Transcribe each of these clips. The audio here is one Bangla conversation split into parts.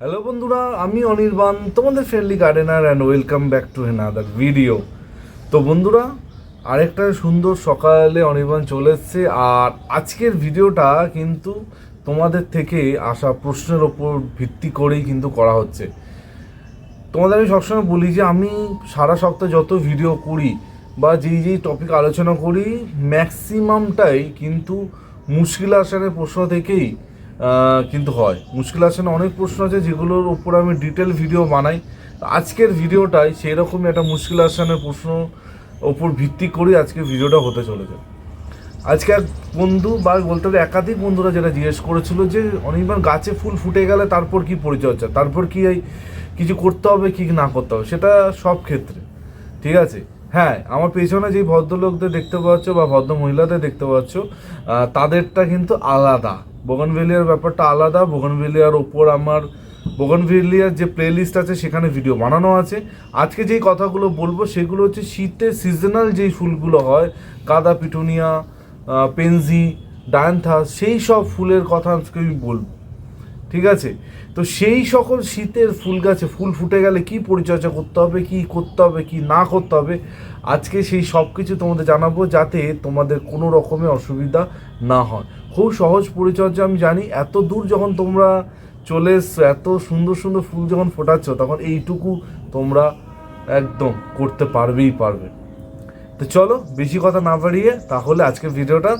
হ্যালো বন্ধুরা, আমি অনির্বাণ, তোমাদের friendly gardener and welcome back to other video তো বন্ধুরা, আরেকটা সুন্দর সকালে অনির্বাণ চলে এসছে, আর আজকের ভিডিওটা কিন্তু তোমাদের থেকে আসা প্রশ্নের ওপর ভিত্তি করেই কিন্তু করা হচ্ছে। তোমাদের আমি সবসময় বলি যে, আমি সারা সপ্তাহে যত ভিডিও করি বা যেই যেই টপিক আলোচনা করি ম্যাক্সিমামটাই কিন্তু মুশকিল আসানের প্রশ্ন থেকেই কিন্তু হয়। মুশকিল আসানে অনেক প্রশ্ন আছে যেগুলোর উপর আমি ডিটেল ভিডিও বানাই। আজকের ভিডিওটাই সেই রকমই একটা মুশকিল আসানের প্রশ্ন ওপর ভিত্তি করে আজকে ভিডিওটা হতে চলেছে। আজকে এক বন্ধু বা বলতে গেলে একাধিক বন্ধুরা যেটা জিজ্ঞেস করেছিল যে, অনির্বাণ, গাছে ফুল ফুটে গেলে তারপর কি পরিচর্যা তারপর কি এই কিছু করতে হবে, কি না করতে হবে? সেটা সব ক্ষেত্রে। ঠিক আছে? হ্যাঁ আমার পেছনে যে ভদ্রলোকদের দেখতে পাচ্ছ বা ভদ্র মহিলাদের দেখতে পাচ্ছ তাদেরটা কিন্তু আলাদা। বোগনভেলিয়ার ব্যাপারটা আলাদা বোগনভেলিয়ার ওপর আমার বোগনভেলিয়ার যে প্লেলিস্ট আছে সেখানে ভিডিও বানানো আছে। আজকে যেই কথাগুলো বলব সেগুলো হচ্ছে শীতে সিজনাল যেই ফুলগুলো হয়, গাঁদা পিটুনিয়া পেনজি, ডায়ান্থাস, সেই সব ফুলের কথা আজকে আমি বলব। ঠিক আছে? তো সেই সকল শীতের ফুল গাছে ফুল ফুটে গেলে কি পরিচর্যা করতে হবে, কি করতে হবে, কি না করতে হবে, আজকে সেই সব কিছু তোমাদের জানাব যাতে তোমাদের কোনো রকমের অসুবিধা না হয়। খুব সহজ পরিচর্যা, আমি জানি। এত দূর যখন তোমরা চলে এসছো, এত সুন্দর সুন্দর ফুল যখন ফোটাচ্ছ, তখন এইটুকু তোমরা একদম করতে পারবেই পারবে। তো চলো, বেশি কথা না বাড়িয়ে তাহলে আজকের ভিডিওটা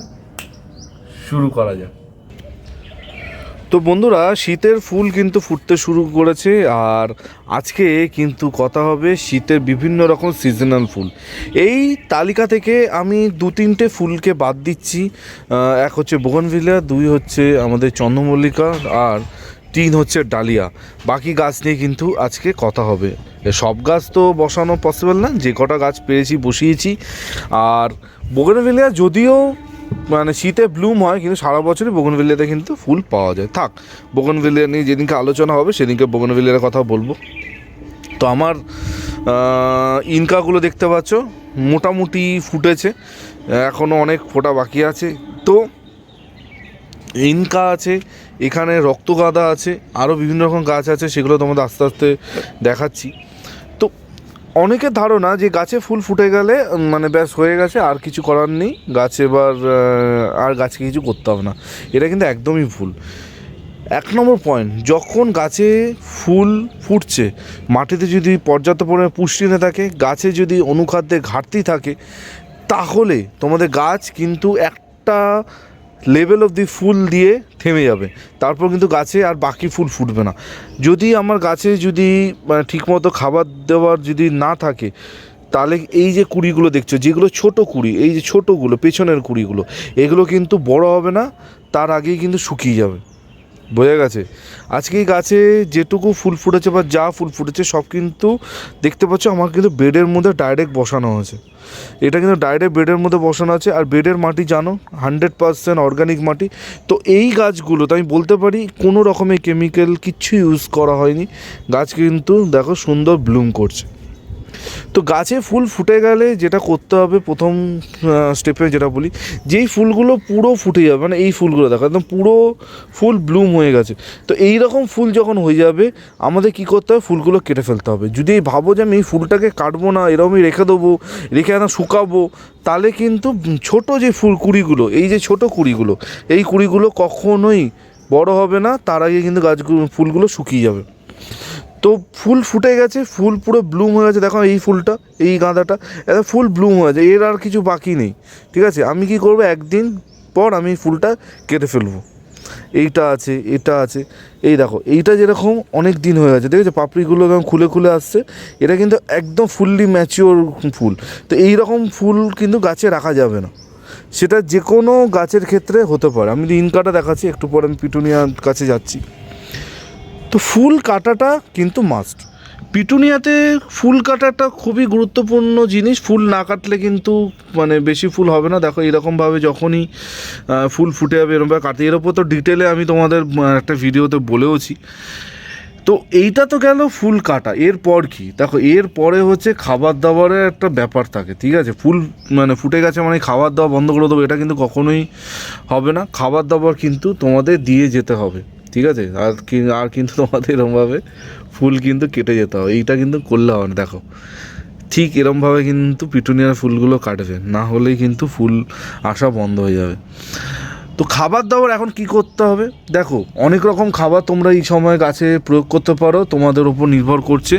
শুরু করা যাক। তো বন্ধুরা, শীতের ফুল কিন্তু ফুটতে শুরু করেছে আর আজকে কিন্তু কথা হবে শীতের বিভিন্ন রকম সিজনাল ফুল। এই তালিকা থেকে আমি দু তিনটে ফুলকে বাদ দিচ্ছি। এক হচ্ছে বোগনভিলিয়া দুই হচ্ছে আমাদের চন্দ্রমল্লিকা আর তিন হচ্ছে ডালিয়া। বাকি গাছ নিয়ে কিন্তু আজকে কথা হবে। সব গাছ তো বসানো পসিবল না, যে কটা গাছ পেরেছি বসিয়েছি। আর বোগনভিলিয়া যদিও মানে শীতে ব্লুম হয়, কিন্তু সারা বছরই বোগনভেলিয়াতে কিন্তু ফুল পাওয়া যায়। থাক, বোগনভেলিয়া নিয়ে যেদিনকে আলোচনা হবে, সেদিনকে বোগনভেলিয়ার কথা বলব। তো আমার ইনকাগুলো দেখতে পাচ্ছ, মোটামুটি ফুটেছে এখনও অনেক ফোটা বাকি আছে। তো ইনকা আছে, এখানে রক্তগাঁদা আছে আরও বিভিন্ন রকম গাছ আছে, সেগুলো তোমাদের আস্তে আস্তে দেখাচ্ছি। অনেকের ধারণা যে গাছে ফুল ফুটে গেলে মানে ব্যাস হয়ে গেছে, আর কিছু করার নেই। গাছ এবার আর গাছকে কিছু করতে হবে না। এটা কিন্তু একদমই ভুল। এক নম্বর পয়েন্ট যখন গাছে ফুল ফুটছে, মাটিতে যদি পর্যাপ্ত পরিমাণে পুষ্টি না থাকে, গাছে যদি অনুখাদ্যের ঘাটতি থাকে, তাহলে তোমাদের গাছ কিন্তু একটা লেভেল অফ দি ফুল দিয়ে থেমে যাবে। তারপর কিন্তু গাছে আর বাকি ফুল ফুটবে না। যদি আমার গাছে যদি মানে ঠিকমতো খাবার দেওয়ার যদি না থাকে, তাহলে এই যে কুড়িগুলো দেখছ, যেগুলো ছোট কুড়ি, এই যে ছোটোগুলো, পেছনের কুড়িগুলো, এগুলো কিন্তু বড় হবে না, তার আগেই কিন্তু শুকিয়ে যাবে। বোঝা গেছে? আজকে এই গাছে যেটুকু ফুল ফুটেছে বা যা ফুল ফুটেছে, সব কিন্তু দেখতে পাচ্ছ, আমার কিন্তু বেডের মধ্যে ডাইরেক্ট বসানো আছে এটা কিন্তু ডাইরেক্ট বেডের মধ্যে বসানো আছে। আর বেডের মাটি জানো হান্ড্রেড পারসেন্ট অর্গানিক মাটি। তো এই গাছগুলো, তো আমি বলতে পারি, কোনো রকমের কেমিক্যাল কিচ্ছু ইউজ করা হয়নি। গাছ কিন্তু দেখো সুন্দর ব্লুম করছে। তো গাছে ফুল ফুটে গেলে যেটা করতে হবে প্রথম স্টেপে যেটা বলি, যেই ফুলগুলো পুরো ফুটে যাবে মানে এই ফুলগুলো দেখো, একদম পুরো ফুল ব্লুম হয়ে গেছে। তো এই রকম ফুল যখন হয়ে যাবে, আমাদের কি করতে হবে? ফুলগুলো কেটে ফেলতে হবে। যদি ভাবো যে আমি এই ফুলটাকে কাটবো না এরকমই রেখে দেবো, রেখে না শুকাবো, তাহলে কিন্তু ছোট যে ফুল কুড়িগুলো, এই যে ছোট কুড়িগুলো, এই কুড়িগুলো কখনোই বড় হবে না, তার আগে কিন্তু গাছগুলো, ফুলগুলো শুকিয়ে যাবে। তো ফুল ফুটে গেছে, ফুল পুরো ব্লুম হয়ে গেছে। দেখো এই ফুলটা, এই গাঁদাটা এটা ফুল ব্লুম হয়ে গেছে। এর আর কিছু বাকি নেই, ঠিক আছে? আমি কি করব? একদিন পর আমি ফুলটা কেটে ফেলব। এইটা আছে, এটা আছে। এই দেখো, এইটা যেরকম অনেক দিন হয়ে গেছে দেখেছ পাপড়িগুলো একদম খুলে খুলে আসছে। এটা কিন্তু একদম ফুললি ম্যাচিওর ফুল। তো এই রকম ফুল কিন্তু গাছে রাখা যাবে না। সেটা যে কোনো গাছের ক্ষেত্রে হতে পারে। আমি ইনকাটা দেখাচ্ছি, একটু পরে আমি পিটুনিয়ার কাছে যাচ্ছি। তো ফুল কাটাটা কিন্তু মাস্ট পিটুনিয়াতে ফুল কাটাটা খুবই গুরুত্বপূর্ণ জিনিস। ফুল না কাটলে কিন্তু মানে বেশি ফুল হবে না। দেখো, এরকমভাবে যখনই ফুল ফুটে যাবে এরকমভাবে কাটতে। এর ওপর তো ডিটেলে আমি তোমাদের একটা ভিডিওতে বলেওছি। তো এইটা তো গেল ফুল কাটা। এরপর কি? দেখো এর পরে হচ্ছে খাবার দাবারের একটা ব্যাপার থাকে, ঠিক আছে? ফুল মানে ফুটে গেছে মানে খাবার দাওয়া বন্ধ করে দেবো, এটা কিন্তু কখনোই হবে না। খাবার দাবার কিন্তু তোমাদের দিয়ে যেতে হবে। ঠিক আছে? আর কি, আর কিন্তু তোমাদের এরমভাবে ফুল কিন্তু কেটে যেতে হবে। এইটা কিন্তু করলে হবে না, দেখো। ঠিক এরমভাবে কিন্তু পিটুনিয়ার ফুলগুলো কাটবে, না হলেই কিন্তু ফুল আসা বন্ধ হয়ে যাবে। তো খাবার দাবার এখন কি করতে হবে? দেখো, অনেক রকম খাবার তোমরা এই সময় গাছে প্রয়োগ করতে পারো, তোমাদের উপর নির্ভর করছে।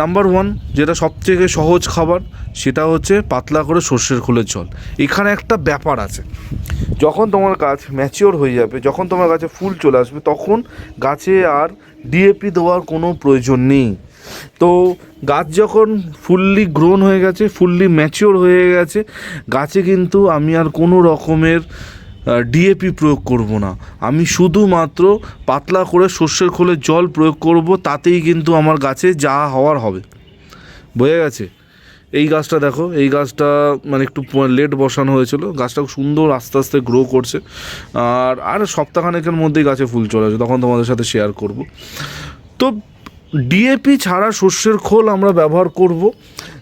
নাম্বার ওয়ান যেটা সবথেকে সহজ খাবার, সেটা হচ্ছে পাতলা করে সর্ষের খোলের জল। এখানে একটা ব্যাপার আছে। যখন তোমার গাছ ম্যাচিওর হয়ে যাবে, যখন তোমার গাছে ফুল চলে আসবে, তখন গাছে আর ডিএপি দেওয়ার কোনো প্রয়োজন নেই। তো গাছ যখন ফুললি গ্রোন হয়ে গেছে ফুললি ম্যাচিওর হয়ে গেছে, গাছে কিন্তু আমি আর কোনো রকমের ডিএপি প্রয়োগ করব না। আমি শুধুমাত্র পাতলা করে সর্ষের খোলের জল প্রয়োগ করব, তাতেই কিন্তু আমার গাছে যা হওয়ার হবে। বোঝা গেছে? এই গাছটা দেখো, এই গাছটা মানে একটু লেট বসানো হয়েছিল। গাছটা সুন্দর আস্তে আস্তে গ্রো করছে। আর আর সপ্তাহখানেকের মধ্যেই গাছে ফুল চলে আসবে, তখন তোমাদের সাথে শেয়ার করব। তো ডিএপি ছাড়া শস্যের খোল আমরা ব্যবহার করব।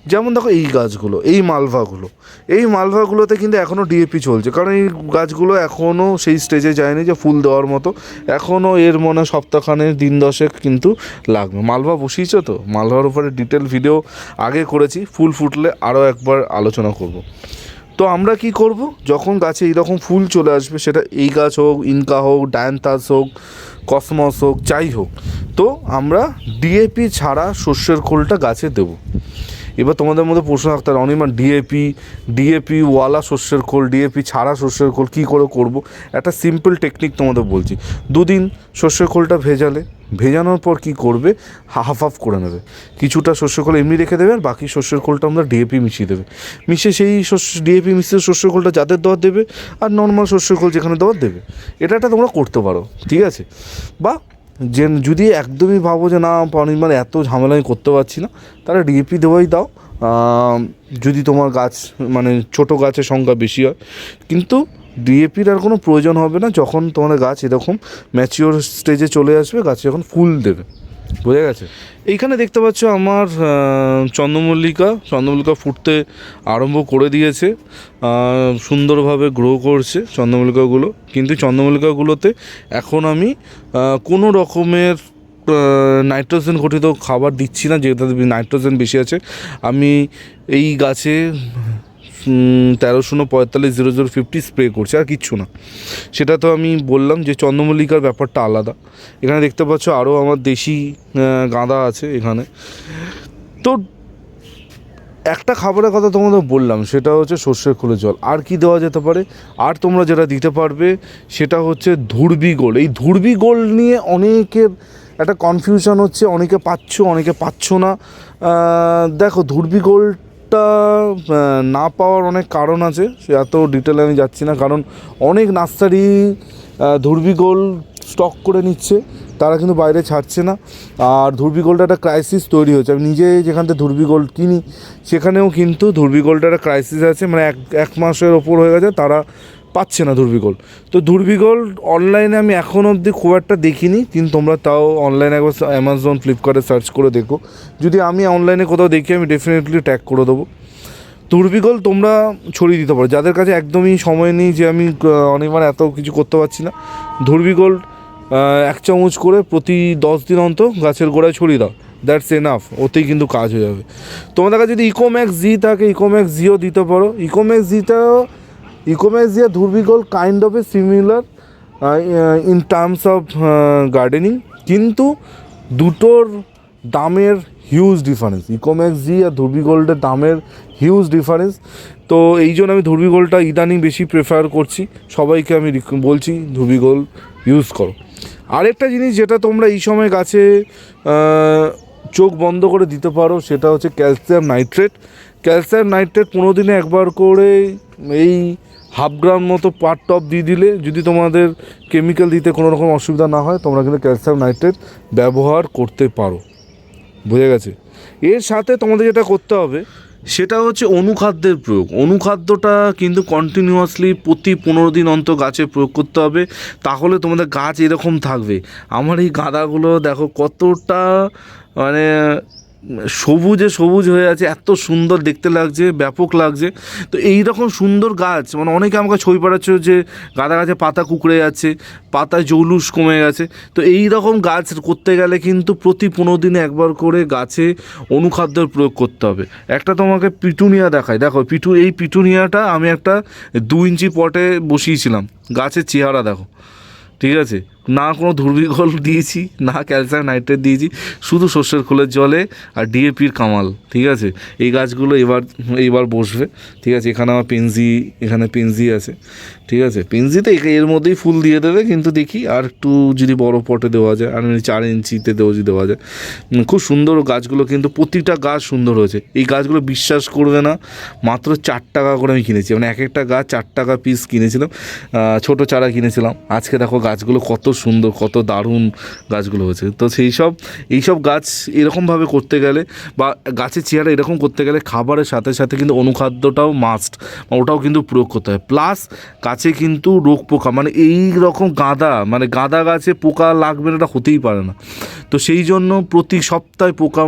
যেমন দেখো এই গাছগুলো, এই মালভাগুলো। এই মালভাগুলোতে কিন্তু এখনও ডিএপি চলছে। কারণ এই গাছগুলো এখনও সেই স্টেজে যায়নি যে ফুল দেওয়ার মতো। এখনও এর মনে সপ্তাহখানের দিন দশেক কিন্তু লাগবে। মালভা বসিয়েছে তো? মালভার উপরে ডিটেল ভিডিও আগে করেছি। ফুল ফুটলে আরও একবার আলোচনা করব। তো আমরা কি করব? যখন গাছে এইরকম ফুল চলে আসবে, সেটা এই গাছ হোক, ইনকা হোক ডায়ান্তাস হোক, কসমস হোক, যাই হোক, তো আমরা ডিএপি ছাড়া শস্যের খোলটা গাছে দেবো। এবার তোমাদের মধ্যে প্রশ্ন থাকতে পারে অনিমা ডিএপি ডিএপি ওয়ালা শস্যের খোল ডিএপি ছাড়া শস্যের খোল, কী করে করব? একটা সিম্পল টেকনিক তোমাদের বলছি। দুদিন শস্যের খোলটা ভেজালে, ভেজানোর পর কি করবে? হাফ হাফ করে নেবে। কিছুটা শস্যের খোল এমনি রেখে দেবে, আর বাকি শস্যের খোলটা আমরা ডিএপি মিশিয়ে দেবে। মিশিয়ে সেই শস্য ডিএপি মিশিয়ে শস্যের খোলটা যাদের দেওয়ার দেবে, আর নর্মাল শস্যের খোল যেখানে দেওয়ার দেবে। এটা একটা তোমরা করতে পারো, ঠিক আছে? বা যে যদি একদমই ভাবো যে না মানে এত ঝামেলা আমি করতে পারছি না, তাহলে ডিএপি দেওয়াই দাও। যদি তোমার গাছ মানে ছোট গাছের সংখ্যা বেশি হয়। কিন্তু ডিএপির আর কোনো প্রয়োজন হবে না, যখন তোমার গাছ এরকম ম্যাচিওর স্টেজে চলে আসবে, গাছে যখন ফুল দেবে। বোঝা গেছে? এইখানে দেখতে পাচ্ছ আমার চন্দ্রমল্লিকা। চন্দ্রমল্লিকা ফুটতে আরম্ভ করে দিয়েছে। সুন্দরভাবে গ্রো করছে চন্দ্রমল্লিকাগুলো। কিন্তু চন্দ্রমল্লিকাগুলোতে এখন আমি কোনো রকমের নাইট্রোজেন গঠিত খাবার দিচ্ছি না যেহেতু নাইট্রোজেন বেশি আছে। আমি এই গাছে তেরো শূন্য পঁয়তাল্লিশ জিরো জিরো ফিফটি স্প্রে করছে, আর কিচ্ছু না। সেটা তো আমি বললাম যে চন্দ্রমল্লিকার ব্যাপারটা আলাদা। এখানে দেখতে পাচ্ছ আরও আমার দেশি গাঁদা আছে এখানে। তো একটা খাবারের কথা তোমাদের বললাম, সেটা হচ্ছে সর্ষের খোলের জল। আর কি দেওয়া যেতে পারে? আর তোমরা যেটা দিতে পারবে, সেটা হচ্ছে ধুরবি গোল। এই ধুরবি গোল নিয়ে অনেকের একটা কনফিউশন হচ্ছে, অনেকে পাচ্ছ অনেকে পাচ্ছ না। দেখো, ধুরবি গোলটা আহ, না পাওয়ার অনেক কারণ আছে সে এত ডিটেলে আমি যাচ্ছি না কারণ অনেক নার্সারি ধুর্বিগোল স্টক করে নিচ্ছে তারা কিন্তু বাইরে ছাড়ছে না আর ধুর্বিগোলটা একটা ক্রাইসিস তৈরি হয়েছে আমি নিজে যেখান থেকে ধুর্বিগোল কিনি সেখানেও কিন্তু ধুর্বিগোলটা একটা ক্রাইসিস আছে মানে এক এক মাসের ওপর হয়ে গেছে তারা পাচ্ছে না ধুরবি গোল্ড তো ধুরবি গোল্ড অনলাইনে আমি এখন অবধি খুব একটা দেখিনি, কিন্তু তোমরা তাও অনলাইনে একবার অ্যামাজন ফ্লিপকার্টে সার্চ করে দেখো। যদি আমি অনলাইনে কোথাও দেখি, আমি ডেফিনেটলি ট্যাগ করে দেবো। দুর্বিকল তোমরা ছড়িয়ে দিতে পারো। যাদের কাছে একদমই সময় নেই যে আমি অনেকবার এত কিছু করতে পারছি না ধুর্বিকল এক চামচ করে প্রতি দশ দিন অন্তর গাছের গোড়ায় ছড়িয়ে দাও। দ্যাটস এনাফ ওতেই কিন্তু কাজ হয়ে যাবে। তোমাদের কাছে যদি ইকোম্যাক্স জি থাকে ইকোম্যাক্স জিও দিতে পারো। ইকোম্যাক্স জিটাও আর ধুর্বিকল kind of a similar in terms of gardening কিন্তু দুটোর দামের হিউজ ডিফারেন্স ইকোম্যাক্স জি আর ধুরবি গোল্ডের দামের হিউজ ডিফারেন্স তো এই জন্য আমি ধুরবি গোল্ডটা ইদানিং বেশি প্রেফার করছি। সবাইকে আমি বলছি ধুরবি গোল্ড ইউজ করো। আরেকটা জিনিস যেটা তোমরা এই সময় গাছে চোখ বন্ধ করে দিতে পারো, সেটা হচ্ছে ক্যালসিয়াম নাইট্রেট ক্যালসিয়াম নাইট্রেট পনেরো দিনে একবার করে এই হাফ গ্রাম মতো পার টপ দিয়ে দিলে যদি তোমাদের কেমিক্যাল দিতে কোনো রকম অসুবিধা না হয়, তোমরা কিন্তু ক্যালসিয়াম নাইট্রেট ব্যবহার করতে পারো। বোঝা গেছে? এর সাথে তোমাদের যেটা করতে হবে, সেটা হচ্ছে অনুখাদ্যের প্রয়োগ। অনুখাদ্যটা কিন্তু কন্টিনিউয়াসলি প্রতি পনেরো দিন অন্তর গাছে প্রয়োগ করতে হবে। তাহলে তোমাদের গাছ এরকম থাকবে। আমার এই গাঁদাগুলো দেখো কতটা মানে সবুজে সবুজ হয়ে আছে, এত সুন্দর দেখতে লাগছে, ব্যাপক লাগছে। তো এই রকম সুন্দর গাছ মানে অনেকে আমাকে ছবি পাঠাচ্ছে যে গাঁদা গাছে পাতা কুকড়ে যাচ্ছে পাতা জৌলুস কমে গেছে। তো এই রকম গাছ করতে গেলে কিন্তু প্রতি পনেরো দিনে একবার করে গাছে অনুখাদ্যের প্রয়োগ করতে হবে। একটা তোমাকে পিটুনিয়া দেখায় দেখো পিটু, এই পিটুনিয়াটা আমি একটা দু ইঞ্চি পটে বসিয়েছিলাম, গাছের চেহারা দেখো, ঠিক আছে? না কোনো ধুর্বিঘল দিয়েছি, না ক্যালসিয়াম নাইট্রেট দিয়েছি, শুধু শস্যের খোলের জলে আর ডিএপির কামাল, ঠিক আছে? এই গাছগুলো এবার, এইবার বসবে, ঠিক আছে? এখানে আমার পেনজি, এখানে পেনজি আছে, ঠিক আছে? পেনজিতে এর মধ্যেই ফুল দিয়ে দেবে, কিন্তু দেখি আর একটু যদি বড় পটে দেওয়া যায়, আর এমনি চার ইঞ্চিতে দেওয়া, যদি দেওয়া যায়। খুব সুন্দর গাছগুলো, কিন্তু প্রতিটা গাছ সুন্দর হয়েছে। এই গাছগুলো বিশ্বাস করবে না, মাত্র চার টাকা করে আমি কিনেছি। মানে এক একটা গাছ চার টাকা পিস কিনেছিলাম ছোট চারা কিনেছিলাম। আজকে দেখো গাছগুলো কত সুন্দর, কত দারুণ গাছগুলো হয়েছে। তো সেই সব এইসব গাছ এরকমভাবে করতে গেলে বা গাছের চেহারা এরকম করতে গেলে খাবারের সাথে সাথে কিন্তু অনুখাদ্যটাও মাস্ট ওটাও কিন্তু প্রয়োগ করতে হয়। প্লাস গাছে কিন্তু রোগ পোকা মানে এই রকম গাঁদা মানে গাঁদা গাছে পোকা লাগবে না, এটা হতেই পারে না। তো সেই জন্য প্রতি সপ্তাহে পোকা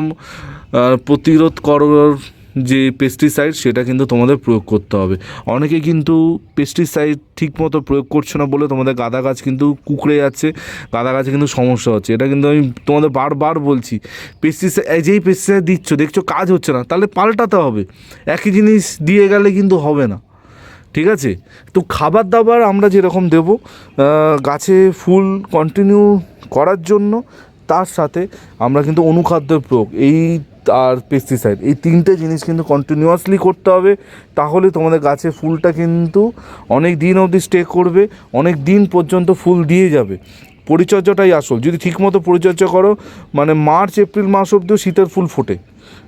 প্রতিরোধ করার যে পেস্টিসাইড সেটা কিন্তু তোমাদের প্রয়োগ করতে হবে। অনেকে কিন্তু পেস্টিসাইড ঠিকমতো প্রয়োগ করছে না বলে তোমাদের গাঁদা গাছ কিন্তু কুকড়ে যাচ্ছে, গাঁদা গাছে কিন্তু সমস্যা হচ্ছে। এটা কিন্তু আমি তোমাদের বারবার বলছি পেস্টিসাইড যেই পেস্টিসাইড দিচ্ছ, দেখছ কাজ হচ্ছে না, তাহলে পাল্টাতে হবে। একই জিনিস দিয়ে গেলে কিন্তু হবে না। ঠিক আছে? তো খাবার দাবার আমরা যেরকম দেব গাছে ফুল কন্টিনিউ করার জন্য, তার সাথে আমরা কিন্তু অনুখাদ্যের প্রয়োগ। এই আর পেস্টিসাইড এই তিনটে জিনিস কিন্তু কন্টিনিউয়াসলি করতে হবে, তাহলে তোমাদের গাছে ফুলটা কিন্তু অনেক দিন অবধি স্টে করবে, অনেক দিন পর্যন্ত ফুল দিয়ে যাবে। পরিচর্যাটাই আসল। যদি ঠিকমতো পরিচর্যা করো মানে মার্চ, এপ্রিল মাস অবধিও শীতের ফুল ফোটে।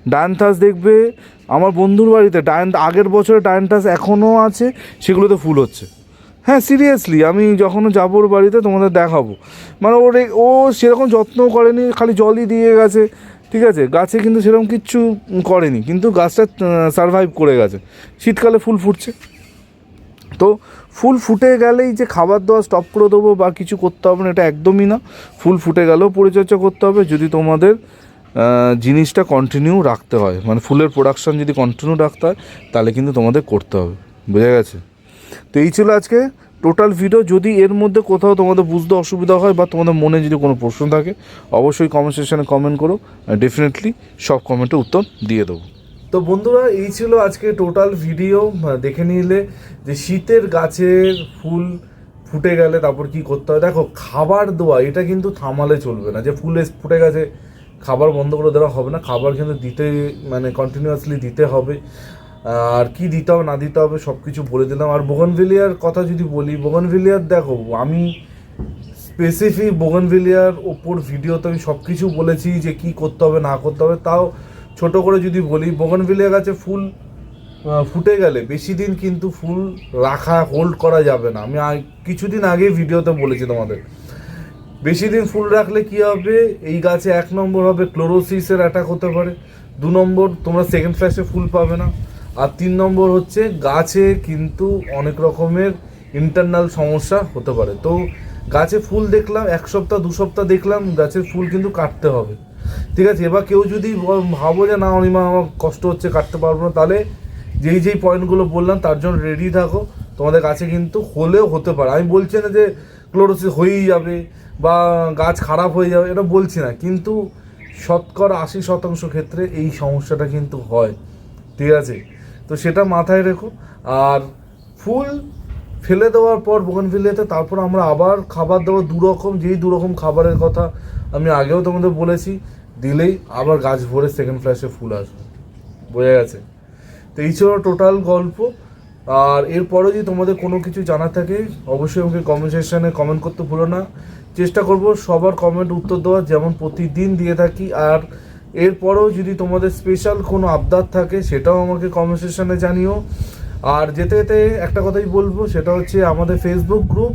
ডায়ান্থাস দেখবে, আমার বন্ধুর বাড়িতে ডায়ান, আগের বছরে ডায়ান্থাস এখনও আছে, সেগুলোতে ফুল হচ্ছে। হ্যাঁ সিরিয়াসলি আমি যখনও যাব ওর বাড়িতে তোমাদের দেখাবো। মানে ওর ও সেরকম যত্ন করেনি, খালি জলই দিয়ে গেছে। ঠিক আছে? গাছে কিন্তু সেরকম কিচ্ছু করেনি। কিন্তু গাছটা সারভাইভ করে গেছে। শীতকালে ফুল ফুটছে। তো ফুল ফুটে গেলেই যে খাবার দাওয়া স্টপ করে দেবো বা কিছু করতে হবে না, এটা একদমই না। ফুল ফুটে গেলেও পরিচর্যা করতে হবে। যদি তোমাদের জিনিসটা কন্টিনিউ রাখতে হয় মানে ফুলের প্রোডাকশন যদি কন্টিনিউ রাখতে হয়, তাহলে কিন্তু তোমাদের করতে হবে। বোঝা গেছে? তো এই ছিল আজকে টোটাল ভিডিও যদি এর মধ্যে কোথাও তোমাদের বুঝতে অসুবিধা হয় বা তোমাদের মনে যদি কোনো প্রশ্ন থাকে, অবশ্যই কমেন্ট সেকশনে কমেন্ট করো ডেফিনেটলি সব কমেন্টে উত্তর দিয়ে দেবো। তো বন্ধুরা, এই ছিল আজকে টোটাল ভিডিও দেখে নিলে যে শীতের গাছের ফুল ফুটে গেলে তারপর কি করতে হয়? দেখো, খাবার দেওয়া, এটা কিন্তু থামালে চলবে না। যে ফুল ফুটে গেছে, খাবার বন্ধ করে দেওয়া হবে না। খাবার কিন্তু দিতে মানে কন্টিনিউয়াসলি দিতে হবে। আর কি দিতে হবে, না দিতে হবে সব কিছু বলে দিলাম। আর বোগনভিলিয়ার কথা যদি বলি, বোগনভিলিয়ার দেখো, আমি স্পেসিফিক বোগনভিলিয়ার ওপর ভিডিওতে আমি সব কিছু বলেছি যে কি করতে হবে, না করতে হবে। তাও ছোট করে যদি বলি বোগনভিলিয়া গাছে ফুল ফুটে গেলে বেশি দিন কিন্তু ফুল রাখা হোল্ড করা যাবে না। আমি কিছুদিন আগে ভিডিওতে বলেছি তোমাদের। বেশি দিন ফুল রাখলে কি হবে, এই গাছে এক নম্বর হবে ক্লোরোসিসের অ্যাটাক হতে পারে। দু নম্বর, তোমরা সেকেন্ড ফ্ল্যাশে ফুল পাবে না। আর তিন নম্বর হচ্ছে গাছে কিন্তু অনেক রকমের ইন্টারনাল সমস্যা হতে পারে। তো গাছে ফুল দেখলাম, এক সপ্তাহ, দু সপ্তাহ দেখলাম গাছের ফুল কিন্তু কাটতে হবে। ঠিক আছে, এবার কেউ যদি ভাবো যে না, অনিমা, আমার কষ্ট হচ্ছে, কাটতে পারব না, তাহলে যেই যেই পয়েন্টগুলো বললাম, তার জন্য রেডি থাকো। তোমাদের গাছে কিন্তু হলেও হতে পারে। আমি বলছি না যে ক্লোরোসিস হয়েই যাবে বা গাছ খারাপ হয়ে যাবে, এটা বলছি না। কিন্তু শতকরা আশি শতাংশ ক্ষেত্রে এই সমস্যাটা কিন্তু হয়। ঠিক আছে? তো সেটা মাথায় রেখো। আর ফুল ফেলে দেওয়ার পর বোগানভিলিয়াতে তারপর আমরা আবার খাবার দেওয়া দু রকম যেই দু রকম খাবারের কথা আমি আগেও তোমাদের বলেছি, দিলেই আবার গাছ ভরে সেকেন্ড ফ্ল্যাশে ফুল আসবে। বোঝা গেছে? তো এই ছিল টোটাল গল্প। আর এরপরে যদি তোমাদের কোনো কিছু জানা থাকে, অবশ্যই আমাকে কমেন্ট সেকশানে কমেন্ট করতে ভুলো না। চেষ্টা করব সবার কমেন্ট উত্তর দেওয়ার, যেমন প্রতিদিন দিয়ে থাকি। আর এরপরেও যদি তোমাদের স্পেশাল কোনো আবদার থাকে, সেটাও আমাকে কমেন্ট সেকশানে জানিও। আর যেতে যেতে একটা কথাই বলব, সেটা হচ্ছে আমাদের ফেসবুক গ্রুপ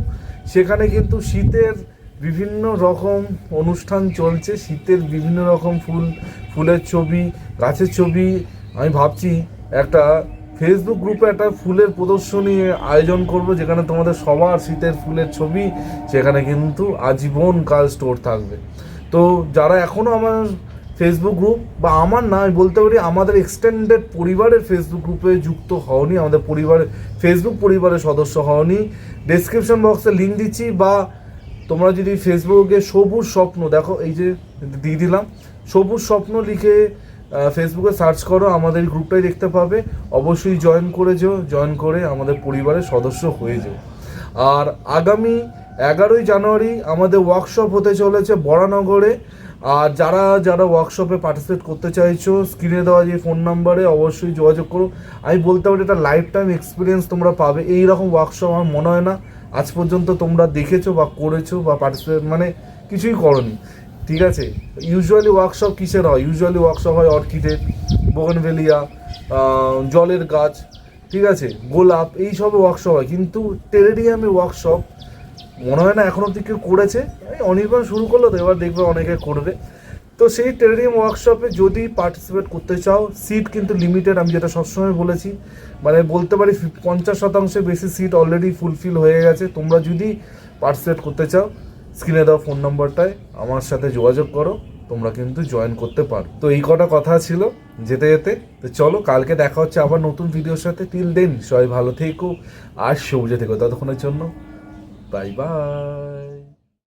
সেখানে কিন্তু শীতের বিভিন্ন রকম অনুষ্ঠান চলছে। শীতের বিভিন্ন রকম ফুল, ফুলের ছবি, গাছের ছবি। আমি ভাবছি একটা ফেসবুক গ্রুপে একটা ফুলের প্রদর্শনী আয়োজন করব, যেখানে তোমাদের সবার শীতের ফুলের ছবি, সেখানে কিন্তু আজীবন কাল স্টোর থাকবে। তো যারা এখনও আমার ফেসবুক গ্রুপ বা আমার না, আমি বলতে পারি আমাদের এক্সটেন্ডেড পরিবারের ফেসবুক গ্রুপে যুক্ত হওনি, আমাদের পরিবারের ফেসবুক পরিবারের সদস্য হওনি। ডেসক্রিপশন বক্সে লিঙ্ক দিচ্ছি বা তোমরা যদি ফেসবুকে সবুজ স্বপ্ন, দেখো এই যে দিয়ে দিলাম, সবুজ স্বপ্ন লিখে ফেসবুকে সার্চ করো, আমাদের গ্রুপটাই দেখতে পাবে। অবশ্যই জয়েন করে যেও জয়েন করে আমাদের পরিবারের সদস্য হয়ে যেও। আর আগামী এগারোই জানুয়ারি আমাদের ওয়ার্কশপ হতে চলেছে বরানগরে। আর যারা যারা ওয়ার্কশপে পার্টিসিপেট করতে চাইছো স্ক্রিনে দেওয়া যে ফোন নাম্বারে অবশ্যই যোগাযোগ করো। আমি বলতে পারি এটা লাইফ টাইম এক্সপিরিয়েন্স তোমরা পাবে। এই রকম ওয়ার্কশপ আমার মনে হয় না। আজ পর্যন্ত তোমরা দেখেছ বা করেছ বা পার্টিসিপেট মানে কিছুই করনি। ঠিক আছে? ইউজুয়ালি ওয়ার্কশপ কিসের হয়? ইউজুয়ালি ওয়ার্কশপ হয় অর্কিডের বোগনভেলিয়া জলের গাছ। ঠিক আছে? গোলাপ, এই সব ওয়ার্কশপ হয়। কিন্তু টেরেরিয়ামে ওয়ার্কশপ মনে হয় না এখন অব্দি কেউ করেছে। অনির্বাণ শুরু করল, তো এবার দেখবে অনেকে করবে। তো সেই টেরেরিয়াম ওয়ার্কশপে যদি পার্টিসিপেট করতে চাও সিট কিন্তু লিমিটেড আমি যেটা সবসময় বলেছি। মানে বলতে পারি পঞ্চাশ শতাংশের বেশি সিট অলরেডি ফুলফিল হয়ে গেছে। তোমরা যদি পার্টিসিপেট করতে চাও স্ক্রিনে দেওয়া ফোন নম্বরটায় আমার সাথে যোগাযোগ করো, তোমরা কিন্তু জয়েন করতে পারো। তো এই কটা কথা ছিল যেতে যেতে। তো চলো, কালকে দেখা হচ্ছে আবার নতুন ভিডিওর সাথে। টিল দেন সবাই ভালো থেকো আর সবুজে থেকো। ততক্ষণের জন্য 拜拜。